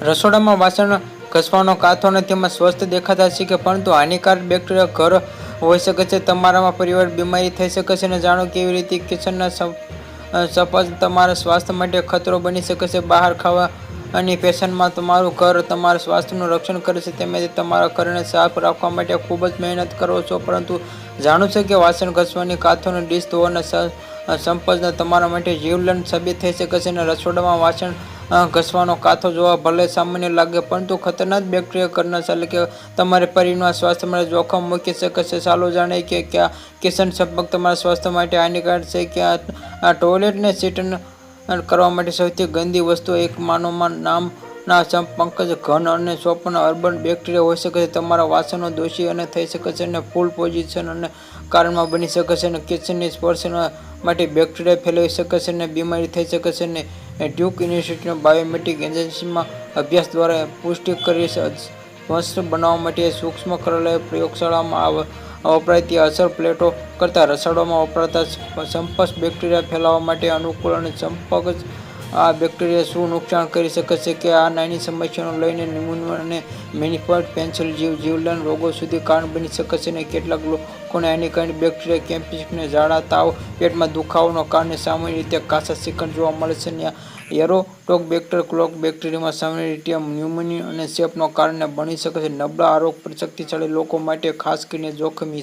રસોડામાં વાસણ ઘસવાનો કાથો અને તેમાં સ્વસ્થ દેખાતા છે કે પરંતુ હાનિકારક બેક્ટેરિયા ઘર હોઈ શકે છે. તમારામાં પરિવાર બીમારી થઈ શકે છે અને જાણો કેવી રીતે કિચનના સપજ તમારા સ્વાસ્થ્ય માટે ખતરો બની શકે છે. બહાર ખાવાની ફેશનમાં તમારું ઘર, તમારા સ્વાસ્થ્યનું રક્ષણ કરે છે તેમજ તમારા ઘરને સાફ રાખવા માટે ખૂબ જ મહેનત કરો છો. પરંતુ જાણો છો કે વાસણ ઘસવાની કાથોની ડીશ ધોવાના સંપર્ક તમારા માટે જીવલેણ સાબિત થઈ શકે છે અને રસોડામાં વાસણ ઘસવાનો કાથો જોવા ભલે સામાન્ય લાગે, પરંતુ ખતરનાક બેક્ટેરિયા ઘરના ચાલે કે તમારે પરિવાર સ્વાસ્થ્ય માટે જોખમ મૂકી શકે છે. ચાલો જાણે કે ક્યાં કિસન સંપર્ક તમારા સ્વાસ્થ્ય માટે હાનિકારક છે. ક્યાં, આ ટોયલેટને સીટન કરવા માટે સૌથી ગંદી વસ્તુ એક માનવમાં નામના સંપ પંકજ, ઘન અને સોપન અર્બન બેક્ટેરિયા હોઈ શકે છે. તમારા વાસણો દોષી અને થઈ શકે છે અને ફૂલ પોઝિશન અને કારણમાં બની શકે છે અને કિચનની સ્પર્શ માટે બેક્ટેરિયા ફેલાવી શકે છે અને બીમારી થઈ શકે છે અને ડ્યુક યુનિવર્સિટીના બાયોમેટ્રિક એજન્સીમાં અભ્યાસ દ્વારા પુષ્ટિ કરી છે બનાવવા માટે સૂક્ષ્મ પ્રયોગશાળામાં વપરાય અસર પ્લેટો કરતાં રસોડામાં વપરાતા સંપર્ક બેક્ટેરિયા ફેલાવવા માટે અનુકૂળ અને સંપર્ક આ બેક્ટેરિયા શું નુકસાન કરી શકે છે કે આ નાની સમસ્યાઓ લઈને ન્યુમોનિયા અને મેનિફોલ્ડ પેન્સિલ જીવ જીવલેણ રોગો સુધી કારણ બની શકે છે અને કેટલાક લોકોને હાનિકારક બેક્ટેરિયા કેમ્પિસને ઝાડા તાવ પેટમાં દુખાવાનો કારણે સામાન્ય રીતે કાસા શ્રીખંડ જોવા મળે છે અને એરોટોક બેક્ટર ક્લોક બેક્ટેરિયામાં સામાન્ય રીતે ન્યુમોનિયા અને સેપનો કારણ બની શકે છે. નબળા આરોગ્ય શક્તિશાળી લોકો માટે ખાસ કરીને જોખમી